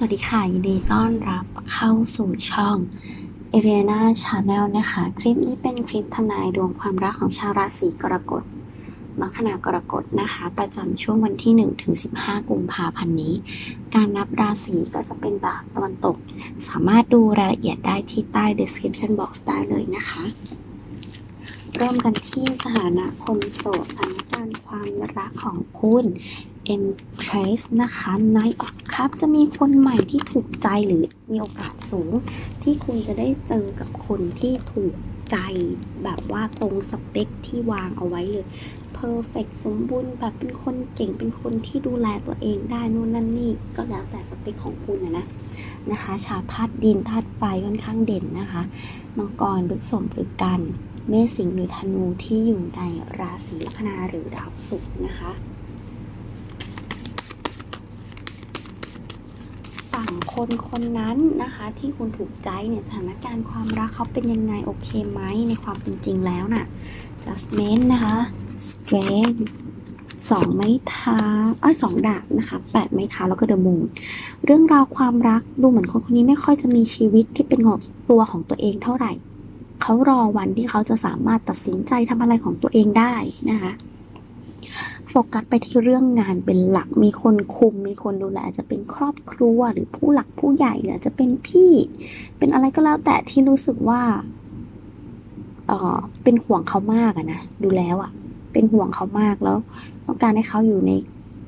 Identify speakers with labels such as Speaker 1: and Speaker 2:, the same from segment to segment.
Speaker 1: สวัสดีค่ะ ยินดีต้อนรับเข้าสู่ช่อง a r i a n a Channel นะคะ คลิปนี้เป็นคลิปทำนายดวงความรักของชาวราศีกรกฎลัคนากรกฎนะคะ ประจำช่วงวันที่ 1 ถึง 15 กุมภาพันธ์นี้ การนับราศีก็จะเป็นแบบตะวันตก สามารถดูรายละเอียดได้ที่ใต้ description box ได้เลยนะคะ เริ่มกันที่สถานะคนโสดสถานการณ์ความรักของคุณ Empress นะคะ Night of Cup จะมีคนใหม่ที่ถูกใจหรือมีโอกาสสูง ที่คุณจะได้เจอกับคนที่ถูกใจแบบว่าตรงสเปคที่วางเอาไว้เลย Perfect สมบูรณ์แบบเป็นคนเก่งเป็นคนที่ดูแลตัวเองได้นู่นนั่นนี่ก็แล้วแต่สเปคของคุณนะนะนะคะ ชาวธาตุดินธาตุไฟค่อนข้างเด่นนะคะ มังกรพฤษภหรือกัน เมษสิงห์หรือธนูที่อยู่ในราศีลัคนาหรือดาวศุกร์นะคะ ฝั่งคนคนนั้นนะคะที่คุณถูกใจเนี่ยสถานการณ์ความรักเขาเป็นยังไงโอเคไหมในความเป็นจริงแล้วน่ะ judgment นะคะ strength สองไม้เท้าอ้สองดาบนะคะแปดไม้เท้าแล้วก็เดอะมูนเรื่องราวความรักดูเหมือนคนคนนี้ไม่ค่อยจะมีชีวิตที่เป็นของตัวของตัวเองเท่าไหร่ เขารอวันที่เขาจะสามารถตัดสินใจทำอะไรของตัวเองได้นะคะโฟกัสไปที่เรื่องงานเป็นหลัก มีคนคุม มีคนดูแลอาจจะเป็นครอบครัวหรือผู้หลักผู้ใหญ่หรืออาจจะเป็นพี่ เป็นอะไรก็แล้วแต่ที่รู้สึกว่าเออเป็นห่วงเขามากอะนะ ดูแล้วอะเป็นห่วงเขามากแล้ว ต้องการให้เขาอยู่ใน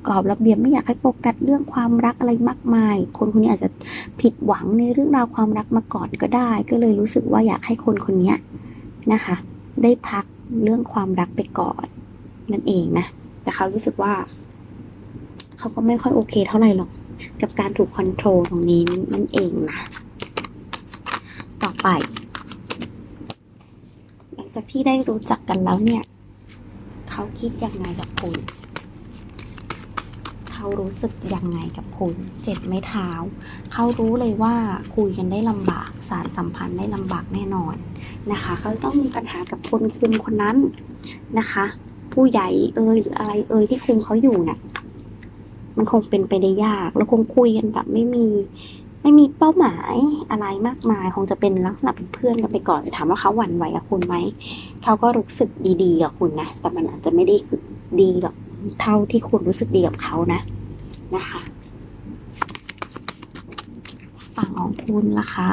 Speaker 1: กรอบระเบียบไม่อยากให้โฟกัสเรื่องความรักอะไรมากมาย คนคนนี้อาจจะผิดหวังในเรื่องราวความรักมาก่อนก็ได้ ก็เลยรู้สึกว่าอยากให้คนคนนี้นะคะ ได้พักเรื่องความรักไปก่อนนั่นเองนะแต่เขารู้สึกว่า เขาก็ไม่ค่อยโอเคเท่าไหร่หรอกกับการถูกคอนโทรลตรงนี้นั่นเองนะต่อไป หลังจากที่ได้รู้จักกันแล้วเนี่ย เขาคิดยังไงกับคุณ เขารู้สึกยังไงกับคุณ เจ็บไม่เท้า เขารู้เลยว่าคุยกันได้ลำบาก สารสัมพันธ์ได้ลำบากแน่นอนนะคะ เขาต้องมีปัญหากับคนคุมคนนั้นนะคะ ผู้ใหญ่เอ่ยหรืออะไรเอ่ยที่คุมเขาอยู่เนี่ยมันคงเป็นไปได้ยาก แล้วคงคุยกันแบบไม่มีไม่มีเป้าหมายอะไรมากมาย คงจะเป็นลักษณะเป็นเพื่อนกันไปก่อนถามว่าเขาหวั่นไหวกับคุณไหม เขาก็รู้สึกดีๆกับคุณนะ แต่มันอาจจะไม่ได้ดีหรอก เท่าที่คุณรู้สึกดีกับเขานะนะคะฝั่งของคุณล่ะคะ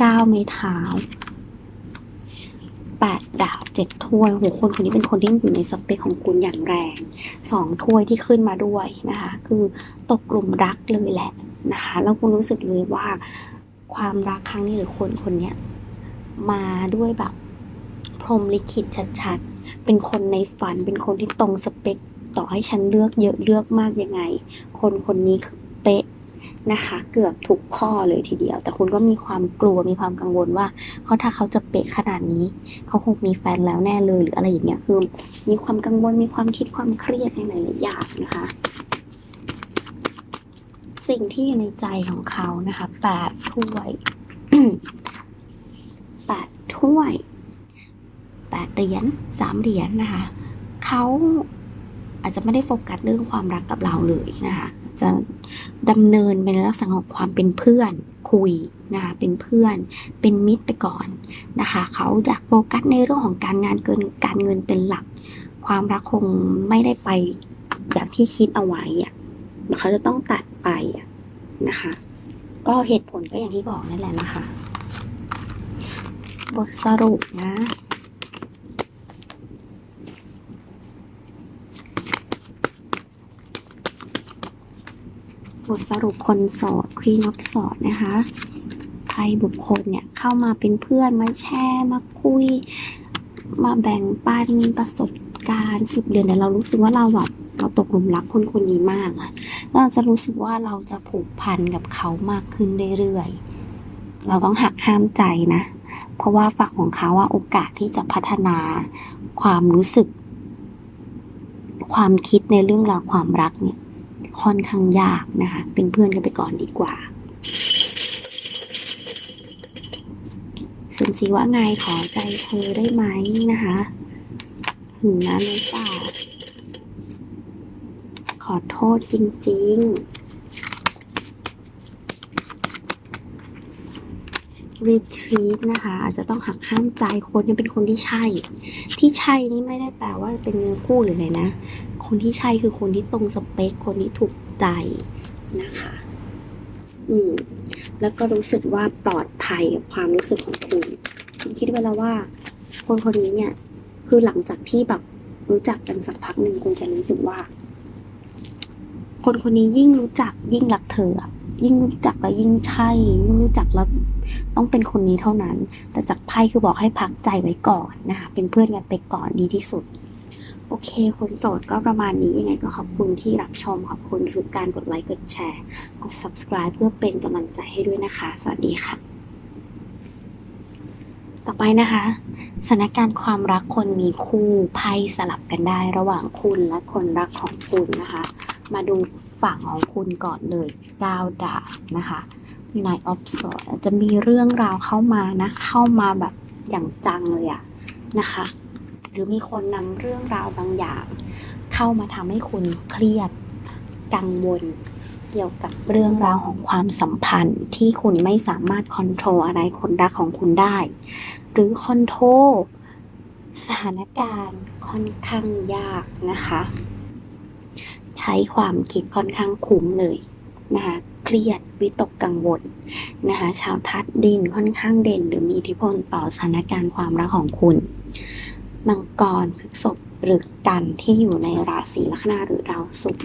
Speaker 1: ก้าไม้เท้าแปดดาบเจ็ดถ้วยโหคนคนนี้เป็นคนที่อยู่ในสเปคของคุณอย่างแรงสองถ้วยที่ขึ้นมาด้วยนะคะ คือตกกลุ่มรักเลยแหละนะคะ แล้วคุณรู้สึกเลยว่าความรักครั้งนี้หรือคนคนนี้มาด้วยแบบพรมลิขิตชัดๆ เป็นคนในฝัน เป็นคนที่ตรงสเปค ต่อให้ฉันเลือกเยอะเลือกมากยังไง คนคนนี้คือเป๊ะนะคะ เกือบทุกข้อเลยทีเดียว แต่คุณก็มีความกลัวมีความกังวลว่าเขาถ้าเขาจะเป๊ะขนาดนี้ เขาคงมีแฟนแล้วแน่เลยหรืออะไรอย่างเงี้ยคือมีความกังวลมีความคิดความเครียดในหลายๆอย่างนะคะ สิ่งที่อยู่ในใจของเขานะคะแปดถ้วยแปดถ้วยแปดเหรียญสามเหรียญนะคะเขา อาจจะไม่ได้โฟกัสเรื่องความรักกับเราเลยนะคะจะดำเนินเป็นลักษณะของความเป็นเพื่อนคุยนะคะเป็นเพื่อนเป็นมิตรไปก่อนนะคะเขาอยากโฟกัสในเรื่องของการงานเกินการเงินเป็นหลัก ความรักคงไม่ได้ไปอย่างที่คิดเอาไว้อะเขาจะต้องตัดไปนะคะ ก็เหตุผลก็อย่างที่บอกนั่นแหละนะคะ บทสรุปนะ ทสรุปคนโสดควีนอฟสอดนะคะไพ่บุคคลเนี่ยเข้ามาเป็นเพื่อนมาแชร์มาคุย มาแบ่งปันประสบการณ์สิบเดือนแต่เรารู้สึกว่าเราแบบเราตกหลุมรักคนคนนี้มากอะเราจะรู้สึกว่าเราจะผูกพันกับเขามากขึ้นเรื่อยๆ เราต้องหักห้ามใจนะ เพราะว่าฝั่งของเขาว่าโอกาสที่จะพัฒนาความรู้สึก ความคิดในเรื่องราวความรักเนี่ย ค่อนข้างยากนะคะ เป็นเพื่อนกันไปก่อนดีกว่าสิมซีว่าไงขอใจเธอได้ไหมนะคะหึงนะเลยจ้าขอโทษจริง retreat นะคะ อาจจะต้องหักห้ามใจคนที่เป็นคนที่ใช่ ที่ใช่นี่ไม่ได้แปลว่าเป็นเนื้อคู่หรืออะไรนะ คนที่ใช่คือคนที่ตรงสเปค คนที่ถูกใจนะคะ อืม แล้วก็รู้สึกว่าปลอดภัยกับความรู้สึกของคุณคุณคิดไว้แล้วว่า คนคนนี้เนี่ย คือหลังจากที่แบบรู้จักกันสักพักหนึ่งคุณจะรู้สึกว่า คนคนนี้ยิ่งรู้จักยิ่งรักเธอยิ่งรู้จักแล้วยิ่งใช่ ยิ่งรู้จักแล้วต้องเป็นคนนี้เท่านั้น แต่จากไพ่คือบอกให้พักใจไว้ก่อนนะคะเป็นเพื่อนกันไปก่อนดีที่สุด โอเค คนโสดก็ประมาณนี้ยังไงก็ขอบคุณที่รับชม ขอบคุณทุกการกดไลค์ กดแชร์ กด subscribe เพื่อเป็นกำลังใจให้ด้วยนะคะ สวัสดีค่ะ ต่อไปนะคะสถานการณ์ความรักคนมีคู่ไพ่สลับกันได้ระหว่างคุณและคนรักของคุณนะคะ มาดูฝั่งของคุณก่อนเลยดาวดาบนะคะนายออฟสอดจะมีเรื่องราวเข้ามานะ เข้ามาแบบอย่างจังเลยอะนะคะ หรือมีคนนำเรื่องราวบางอย่าง เข้ามาทำให้คุณเครียดกังวลเกี่ยวกับเรื่องราวของความสัมพันธ์ที่คุณไม่สามารถคอนโทรลอะไรคนรักของคุณได้ หรือคอนโทรลสถานการณ์ค่อนข้างยากนะคะ ใช้ความคิดค่อนข้างคุ้มเลยนะคะเครียดวิตกกังวลนะคะชาวทัดดินค่อนข้างเด่น หรือมีอิทธิพลต่อสถานการณ์ความรักของคุณ มังกรพฤษภหรือกันที่อยู่ในราศีลัคนาหรือดาวศุกร์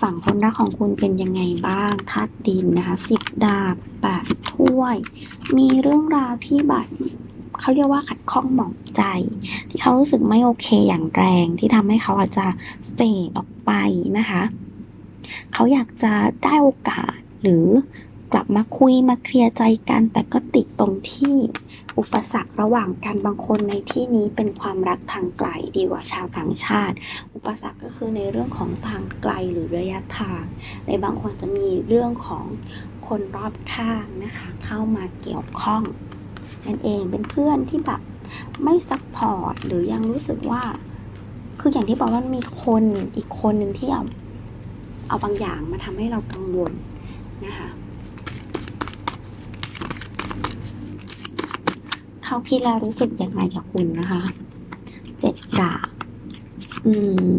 Speaker 1: ฝั่งคนรักของคุณเป็นยังไงบ้างธาตุดินนะคะสิบดาบแปดถ้วย มีเรื่องราวที่แบบเขาเรียกว่าขัดข้องหมองใจ ที่เขารู้สึกไม่โอเคอย่างแรงที่ทำให้เขาอาจจะเฟดออกไปนะคะ เขาอยากจะได้โอกาสหรือ กลับมาคุยมาเคลียร์ใจกัน แต่ก็ติดตรงที่อุปสรรคระหว่างกันบางคนในที่นี้เป็นความรักทางไกลดีกว่าชาวต่างชาติ อุปสรรคก็คือในเรื่องของทางไกลหรือระยะทาง ในบางคนจะมีเรื่องของคนรอบข้างนะคะ เข้ามาเกี่ยวข้องนั่นเองเป็นเพื่อนที่แบบไม่ซัพพอร์ตหรือยังรู้สึกว่าคืออย่างที่บอกว่ามีคนอีกคนหนึ่งที่เอาเอาบางอย่างมาทำให้เรากังวลนะคะ เขาคิดแล้วรู้สึกยังไงกับคุณนะคะเจ็ดดาบอืม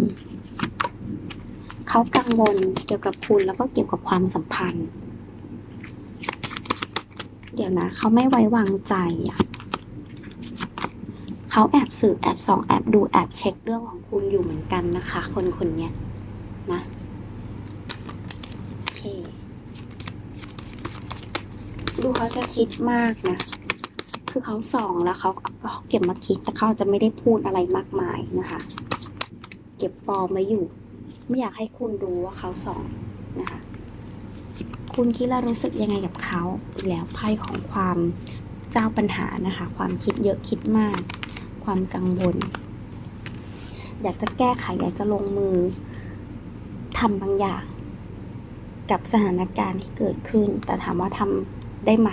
Speaker 1: เขากังวลเกี่ยวกับคุณแล้วก็เกี่ยวกับความสัมพันธ์ เดี๋ยวนะเขาไม่ไว้วางใจอะเขาแอบสืบแอบส่องแอบดูแอบเช็คเรื่องของคุณอยู่เหมือนกันนะคะ คนคนเนี้ยนะโอเคดูเขาจะคิดมากนะ คือเขาส่องแล้วเขาก็เก็บมาคิดแต่เขาจะไม่ได้พูดอะไรมากมายนะคะ เก็บฟอร์มไว้อยู่ ไม่อยากให้คุณรู้ว่าเขาส่องนะคะ คุณคิดและรู้สึกยังไงกับเขาแล้วไพ่ของความเจ้าปัญหานะคะ ความคิดเยอะคิดมาก ความกังวล อยากจะแก้ไขอยากจะลงมือทำบางอย่าง กับสถานการณ์ที่เกิดขึ้น แต่ถามว่าทำได้ไหม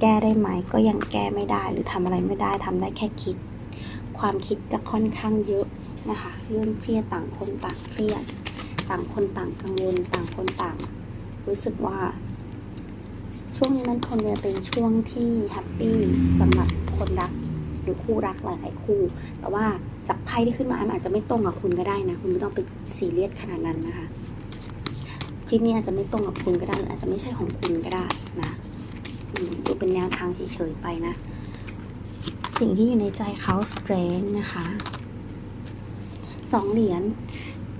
Speaker 1: แก้ได้ไหมก็ยังแก้ไม่ได้หรือทำอะไรไม่ได้ทำได้แค่คิด ความคิดจะค่อนข้างเยอะนะคะ เรื่องเครียดต่างคนต่างเครียด ต่างคนต่างกังวลต่างคนต่าง รู้สึกว่า ช่วงนี้มันคนจะเป็นช่วงที่แฮปปี้สำหรับคนรักหรือคู่รักหลายๆคู่ แต่ว่าจากไพ่ที่ขึ้นมาอาจจะไม่ตรงกับคุณก็ได้นะ คุณไม่ต้องไปซีเรียสขนาดนั้นนะคะคลิปนี้อาจจะไม่ตรงกับคุณก็ได้หรืออาจจะไม่ใช่ของคุณก็ได้นะ ดูเป็นแนวทางเฉยๆไปนะ สิ่งที่อยู่ในใจเขา strength นะคะสองเหรียญ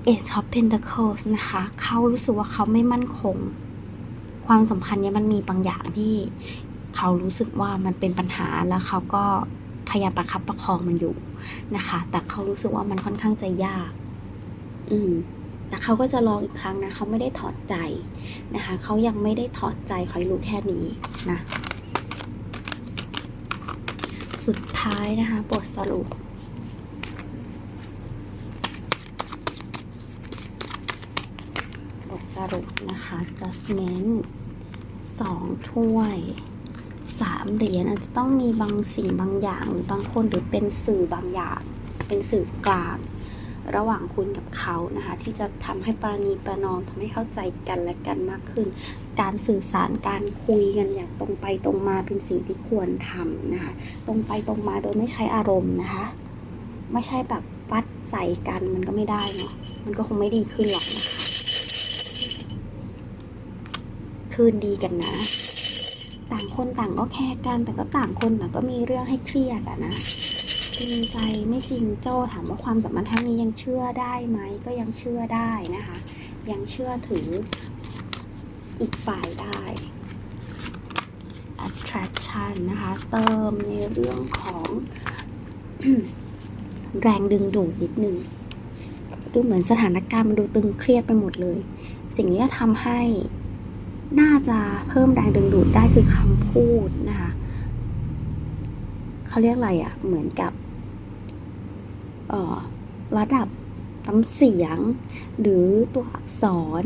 Speaker 1: Ace of Pentacles นะคะ เขารู้สึกว่าเขาไม่มั่นคง ความสัมพันธ์เนี้ยมันมีบางอย่างที่ เขารู้สึกว่ามันเป็นปัญหาแล้วเขาก็พยายามประคับประคองมันอยู่นะคะ แต่เขารู้สึกว่ามันค่อนข้างจะยาก อืม แต่เขาก็จะลองอีกครั้งนะเขาไม่ได้ถอดใจนะคะเขายังไม่ได้ถอดใจขอให้รู้แค่นี้นะสุดท้ายนะคะบทสรุปบทสรุปนะคะ judgment สองถ้วยสามเหรียญอาจจะต้องมีบางสิ่งบางอย่างหรือบางคนหรือเป็นสื่อบางอย่าง เป็นสื่อกลาง ระหว่างคุณกับเขานะคะ ที่จะทำให้ปราณีประนอมทำให้เข้าใจกันและกันมากขึ้น การสื่อสารการคุยกันอย่างตรงไปตรงมาเป็นสิ่งที่ควรทำนะคะ ตรงไปตรงมาโดยไม่ใช้อารมณ์นะคะ ไม่ใช่แบบฟัดใส่กันมันก็ไม่ได้เนาะมันก็คงไม่ดีขึ้นหรอกนะคะคืนดีกันนะ ต่างคนต่างก็แคร์กันแต่ก็ต่างคนต่างก็มีเรื่องให้เครียดอะนะ จริงใจไม่จริงโจ้ถามว่าความสัมพันธ์ครั้งนี้ยังเชื่อได้ไหมก็ยังเชื่อได้นะคะ ยังเชื่อถืออีกฝ่ายได้ attraction นะคะ เติมในเรื่องของ แรงดึงดูดนิดนึงดูเหมือนสถานการณ์มันดูตึงเครียดไปหมดเลย สิ่งนี้ทำให้น่าจะเพิ่มแรงดึงดูดได้คือคำพูดนะคะเขาเรียกอะไรอะ่ะ เหมือนกับ ระดับน้ำเสียง หรือตัวอักษร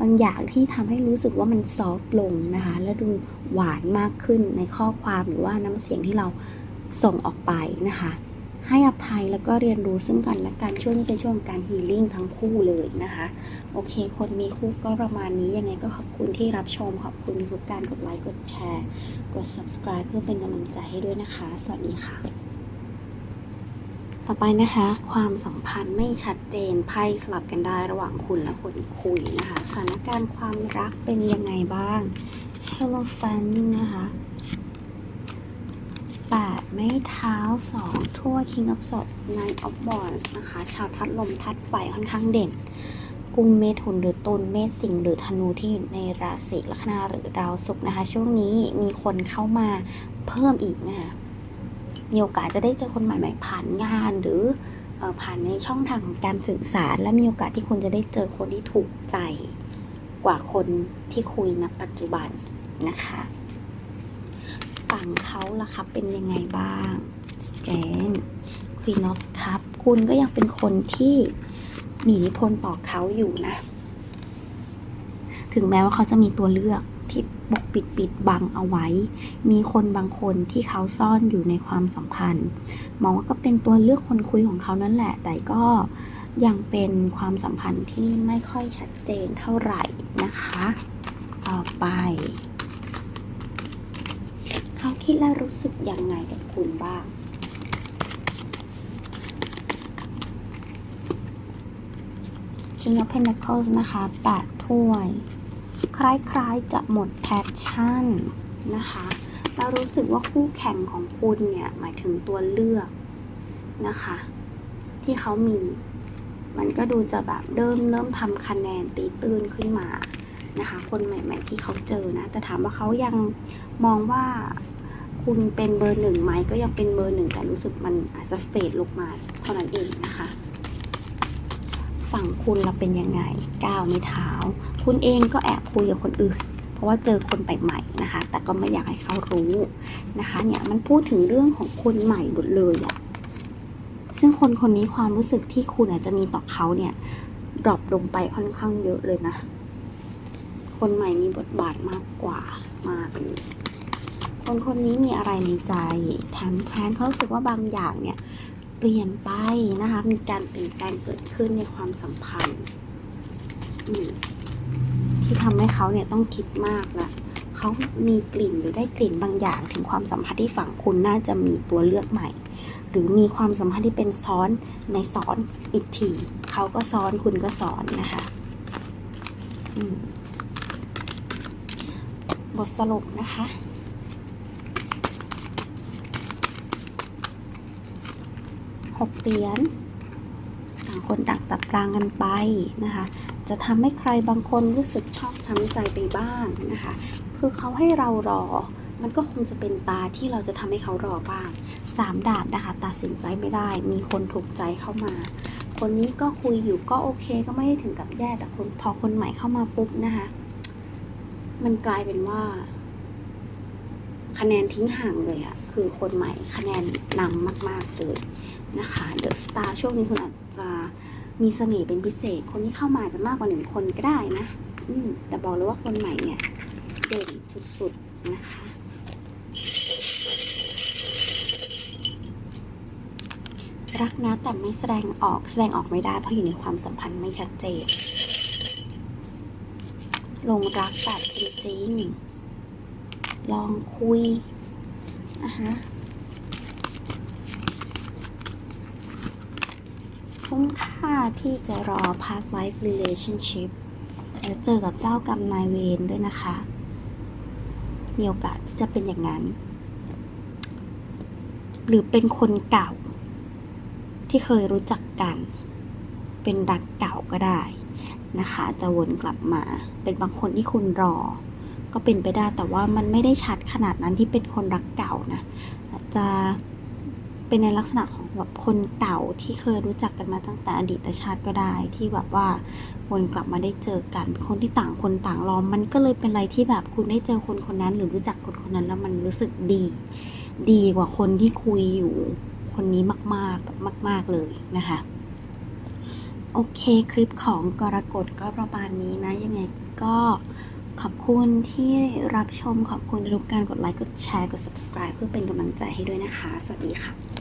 Speaker 1: บางอย่างที่ทำให้รู้สึกว่ามันซอฟต์ลงนะคะ และดูหวานมากขึ้นในข้อความหรือว่าน้ำเสียงที่เราส่งออกไปนะคะ ให้อภัยแล้วก็เรียนรู้ซึ่งกันและกันช่วงนี้เป็นช่วงของการฮีลิ่งทั้งคู่เลยนะคะ โอเค คนมีคู่ก็ประมาณนี้ยังไงก็ขอบคุณที่รับชม ขอบคุณทุกการกดไลค์กดแชร์ กด subscribe เพื่อเป็นกำลังใจให้ด้วยนะคะ สวัสดีค่ะ ต่อไปนะคะ ความสัมพันธ์ไม่ชัดเจนไพ่สลับกันได้ระหว่างคุณและคนคุยนะคะสถานการณ์ความรักเป็นยังไงบ้าง Hello Fan นะคะแปดไม้เท้าสองทั่ว King of Swords Nine of Wands นะคะ ชาวทัดลมทัดไฟค่อนข้างเด่นกุมเมถุนหรือตุลเมษสิงห์หรือธนูที่อยู่ในราศีลัคนาหรือดาวศุกร์นะคะ ช่วงนี้มีคนเข้ามาเพิ่มอีกนะคะ มีโอกาสจะได้เจอคนใหม่ๆผ่านงานหรืออผ่านในช่องทางของการสื่อสาร และมีโอกาสที่คุณจะได้เจอคนที่ถูกใจกว่าคนที่คุยณปัจจุบันนะคะฝั่งเขาล่ะครับเป็นยังไงบ้าง Strength Queen of Cup คุณก็ยังเป็นคนที่มีอิทธิพลต่อเขาอยู่นะ ถึงแม้ว่าเขาจะมีตัวเลือก ที่ปกปิดปิดบังเอาไว้ มีคนบางคนที่เขาซ่อนอยู่ในความสัมพันธ์ มองว่าก็เป็นตัวเลือกคนคุยของเขานั่นแหละ แต่ก็ยังเป็นความสัมพันธ์ที่ไม่ค่อยชัดเจนเท่าไหร่นะคะ ต่อไป เขาคิดและรู้สึกยังไงกับคุณบ้าง King of Pentacles นะคะแปดถ้วย คล้ายๆจะหมดแพชชั่นนะคะแล้วรู้สึกว่าคู่แข่งของคุณเนี่ยหมายถึงตัวเลือกนะคะ ที่เขามี มันก็ดูจะแบบเริ่มเริ่มทำคะแนนตีตื้นขึ้นมานะคะ คนใหม่ๆที่เขาเจอนะ แต่ถามว่าเขายังมองว่าคุณเป็นเบอร์หนึ่งไหมก็ยังเป็นเบอร์หนึ่งแต่รู้สึกมันอาจจะเฟดลงมาเท่านั้นเองนะคะ ฝั่งคุณเราเป็นยังไงก้าวไม่เท้า คุณเองก็แอบคุยกับคนอื่น เพราะว่าเจอคนใหม่ๆนะคะ แต่ก็ไม่อยากให้เขารู้นะคะเนี่ยมันพูดถึงเรื่องของคนใหม่หมดเลยอะซึ่งคนคนนี้ความรู้สึกที่คุณอาจจะมีต่อเขาเนี่ยดรอปลงไปค่อนข้างเยอะเลยนะ คนใหม่มีบทบาทมากกว่ามากเลยคนคนนี้มีอะไรในใจแถมแพนเขารู้สึกว่าบางอย่างเนี่ยเปลี่ยนไปนะคะ มีการเปลี่ยนแปลงเกิดขึ้นในความสัมพันธ์อืม ที่ทำให้เขาเนี่ยต้องคิดมากละเขามีกลิ่นหรือได้กลิ่นบางอย่าง ถึงความสัมพันธ์ที่ฝั่งคุณน่าจะมีตัวเลือกใหม่ หรือมีความสัมพันธ์ที่เป็นซ้อนในซ้อนอีกทีเขาก็ซ้อนคุณก็ซ้อนนะคะบทสรุปนะคะหกเหรียญต่างคนต่างจับกลางกันไปนะคะ จะทำให้ใครบางคนรู้สึกชอบช้ำใจไปบ้างนะคะ คือเขาให้เรารอ มันก็คงจะเป็นตาที่เราจะทำให้เขารอบ้างสามดาบนะคะตัดสินใจไม่ได้ มีคนถูกใจเข้ามา คนนี้ก็คุยอยู่ก็โอเค ก็ไม่ได้ถึงกับแย่แต่คนพอคนใหม่เข้ามาปุ๊บนะคะ มันกลายเป็นว่า คะแนนทิ้งห่างเลยอะคือคนใหม่คะแนนนำมากๆเลยนะคะเดอะสตาร์ช่วงนี้คุณอาจจะ มีเสน่ห์เป็นพิเศษ คนที่เข้ามาจะมากกว่าหนึ่งคนก็ได้นะ อืมแต่บอกเลยว่าคนใหม่เนี่ยเด่นสุดๆนะคะรักนะแต่ไม่แสดงออกแสดงออกไม่ได้เพราะอยู่ในความสัมพันธ์ไม่ชัดเจนลงรักแบบจริงๆ ลองคุยอะฮะคุ้มค่า ที่จะรอ Park Life Relationship แล้วเจอกับเจ้ากรรมนายเวรด้วยนะคะ มีโอกาสที่จะเป็นอย่างนั้น หรือเป็นคนเก่า ที่เคยรู้จักกัน เป็นรักเก่าก็ได้นะคะ จะวนกลับมา เป็นบางคนที่คุณรอ ก็เป็นไปได้แต่ว่ามันไม่ได้ชัดขนาดนั้นที่เป็นคนรักเก่านะ จะ เป็นในลักษณะของแบบคนเก่าที่เคยรู้จักกันมาตั้งแต่อดีตชาติก็ได้ ที่แบบว่าวนกลับมาได้เจอกัน คนที่ต่างคนต่างรอมันก็เลยเป็นอะไรที่แบบคุณได้เจอคนคนนั้น หรือรู้จักคนคนนั้นแล้วมันรู้สึกดี ดีกว่าคนที่คุยอยู่คนนี้มากๆแบบมาก ๆเลยนะคะโอเคคลิปของกรกฎก็ประมาณนี้นะ ยังไงก็ขอบคุณที่รับชมขอบคุณทุกการกดไลค์ กดแชร์ กด subscribe เพื่อเป็นกำลังใจให้ด้วยนะคะ สวัสดีค่ะ